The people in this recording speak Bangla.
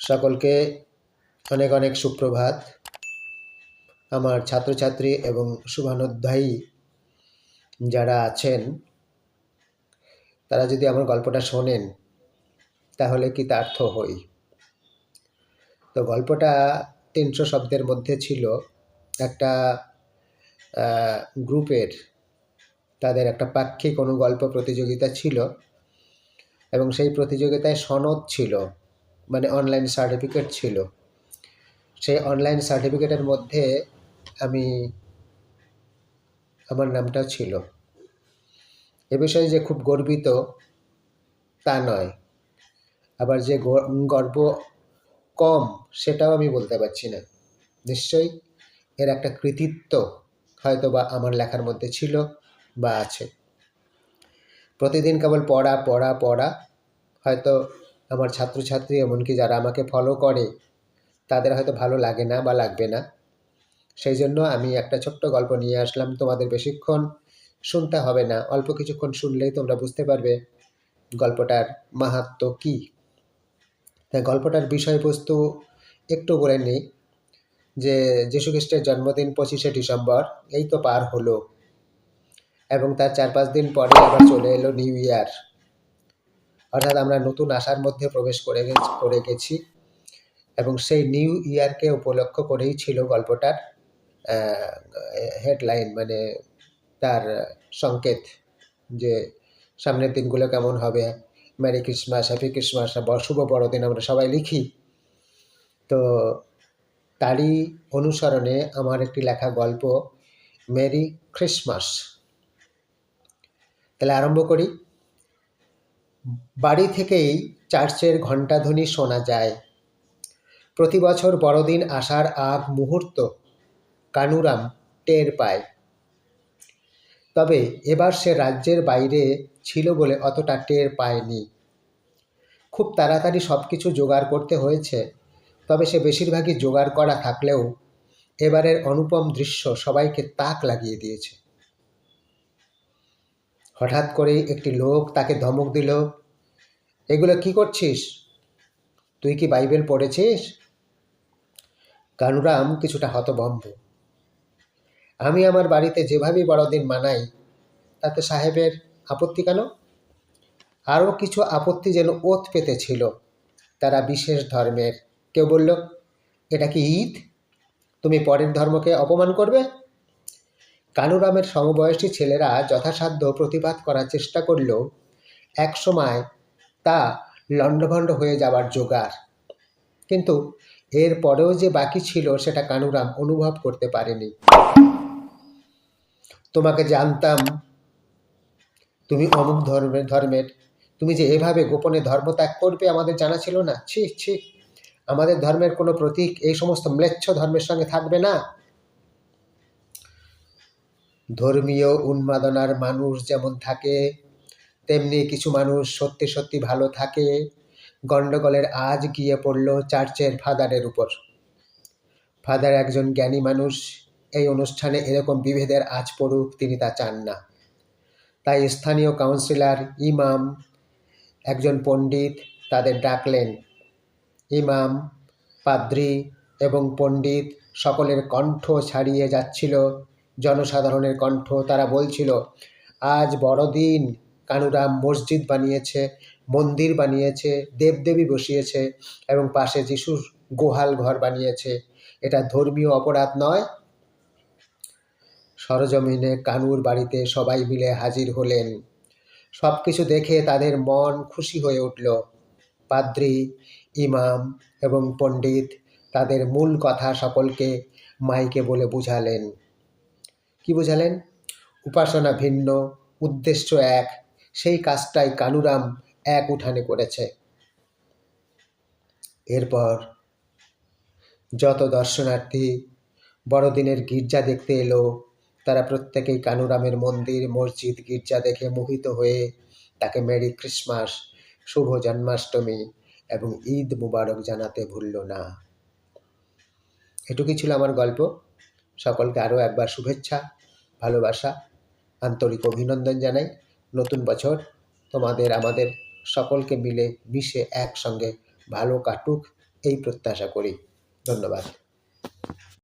সকলকে অনেক অনেক সুপ্রভাত। আমার ছাত্রছাত্রী এবং শুভানুধ্যায়ী যারা আছেন, তারা যদি আমার গল্পটা শোনেন, তাহলে কি তার্থ হই? তো গল্পটা তিনশো শব্দের মধ্যে ছিল। একটা গ্রুপের তাদের একটা পাক্ষিক অনুগল্প প্রতিযোগিতা ছিল এবং সেই প্রতিযোগিতায় সনদ ছিল। মানে অনলাইন সার্টিফিকেট ছিল। সেই অনলাইন সার্টিফিকেটের মধ্যে আমি আমার নামটা ছিল। এ বিষয়ে যে খুব গর্বিত, তা নয়। আবার যে গর্ব কম, সেটাও আমি বলতে পারছি না। নিশ্চয়ই এর একটা কৃতিত্ব হয়তো বা আমার লেখার মধ্যে ছিল বা আছে। প্রতিদিন কেবল পড়া পড়া পড়া, হয়তো আমার ছাত্রছাত্রী এমনকি যারা আমাকে ফলো করে, তাদের হয়তো ভালো লাগে না বা লাগবে না। সেই জন্য আমি একটা ছোট্ট গল্প নিয়ে আসলাম, তোমাদের বেশিক্ষণ শুনতে হবে না, অল্প কিছুক্ষণ শুনলেই তোমরা বুঝতে পারবে গল্পটার মাহাত্ম কী। তাই গল্পটার বিষয়বস্তু একটু বলে নিই, যে যীশুখ্রিস্টের জন্মদিন পঁচিশে ডিসেম্বর, এই তো পার হলো। এবং তার চার পাঁচ দিন পরে আবার চলে এলো নিউ ইয়ার। অর্থাৎ আমরা নতুন আশার মধ্যে প্রবেশ করে করে গেছি। এবং সেই নিউ ইয়ারকে উপলক্ষ করেই ছিল গল্পটার হেডলাইন মানে তার সংকেত যে সামনের দিনগুলো কেমন হবে ম্যারি ক্রিসমাস হ্যাপি ক্রিসমাস শুভ বড়দিন আমরা সবাই লিখি। তো তারই অনুসরণে আমার একটি লেখা গল্প মেরি ক্রিসমাস তাহলে আরম্ভ করি। বাড়ি থেকেই চার্চের ঘণ্টাধ্বনি শোনা যায়। প্রতি বছর বড়দিন আসার আগ মুহূর্ত কানুরাম টের পায়। তবে এবার সে রাজ্যের বাইরে ছিল বলে অতটা টের পায়নি। খুব তাড়াতাড়ি সব কিছু জোগাড় করতে হয়েছে, তবে সে বেশিরভাগই জোগাড় করা থাকলেও এবারের অনুপম দৃশ্য সবাইকে তাক লাগিয়ে দিয়েছে। হঠাৎ করেই একটি লোক তাকে ধমক দিল, এগুলো কি করছিস? তুই কি বাইবেল পড়েছিস? কানুরাম কিছুটা হতভম্ব। আমি আমার বাড়িতে যেভাবেই বড়দিন মানাই, তাতে সাহেবের আপত্তি কেন? আরও কিছু আপত্তি যেন ওত পেতে ছিল, তারা বিশেষ ধর্মের। কেউ বলল, এটা কি ঈদ? তুমি পরের ধর্মকে অপমান করবে? কানুরামের সমবয়সী ছেলেরা যথাসাধ্য প্রতিবাদ করার চেষ্টা করলেও একসময় তা লণ্ডভণ্ড হয়ে যাবার জোগাড়। কিন্তু এর পরেও যে বাকি ছিল সেটা কানুরাম অনুভব করতে পারেনি। তোমাকে জানতাম, তুমি অমুক ধর্মের ধর্মের, তুমি যে এভাবে গোপনে ধর্ম ত্যাগ করবে আমাদের জানা ছিল না। ছি ছি, আমাদের ধর্মের কোনো প্রতীক এই সমস্ত ম্লেচ্ছ ধর্মের সঙ্গে থাকবে না। ধর্মীয় উন্মাদনার মানুষ যেমন থাকে, তেমনি কিছু মানুষ সত্যি সত্যি ভালো থাকে। গণ্ডগোলের আজ গিয়ে পড়ল চার্চের ফাদারের উপর। ফাদার একজন জ্ঞানী মানুষ, এই অনুষ্ঠানে এরকম বিভেদের আজ পড়ুক তিনি তা চান না। তাই স্থানীয় কাউন্সিলর, ইমাম, একজন পণ্ডিত তাদের ডাকলেন। ইমাম, পাদ্রি এবং পণ্ডিত সকলের কণ্ঠ ছাড়িয়ে যাচ্ছিল। জনসাধারণের কণ্ঠ তারা বলছিল, আজ বড়দিন। কানুরাম মসজিদ বানিয়েছে, মন্দির বানিয়েছে, দেবদেবী বসিয়েছে এবং পাশে যিশুর গোহাল ঘর বানিয়েছে। এটা ধর্মীয় অপরাধ নয়। সরজমিনে কানুর বাড়িতে সবাই মিলে হাজির হলেন। সব কিছু দেখে তাদের মন খুশি হয়ে উঠল। পাদ্রি, ইমাম এবং পণ্ডিত তাদের মূল কথা সকলকে মাইকে বলে বুঝালেন। বুঝালেন? উপাসনা ভিন্ন, উদ্দেশ্য এক, সেই কাজটাই কানুরাম এক উঠানে করেছে। এরপর যত দর্শনার্থী বড়দিনের গির্জা দেখতে এলো, তারা প্রত্যেকেই কানুরামের মন্দির, মসজিদ, গির্জা দেখে মোহিত হয়ে তাকে মেরি ক্রিসমাস, শুভ জন্মাষ্টমী এবং ঈদ মুবারক জানাতে ভুলল না। এটুকুই ছিল আমার গল্প। সকলকে আরও একবার শুভেচ্ছা। ভালোবাসা, আন্তরিক অভিনন্দন জানাই। নতুন বছর তোমাদের, আমাদের সকলকে মিলে মিশে একসঙ্গে ভালো কাটুক, এই প্রত্যাশা করি। ধন্যবাদ।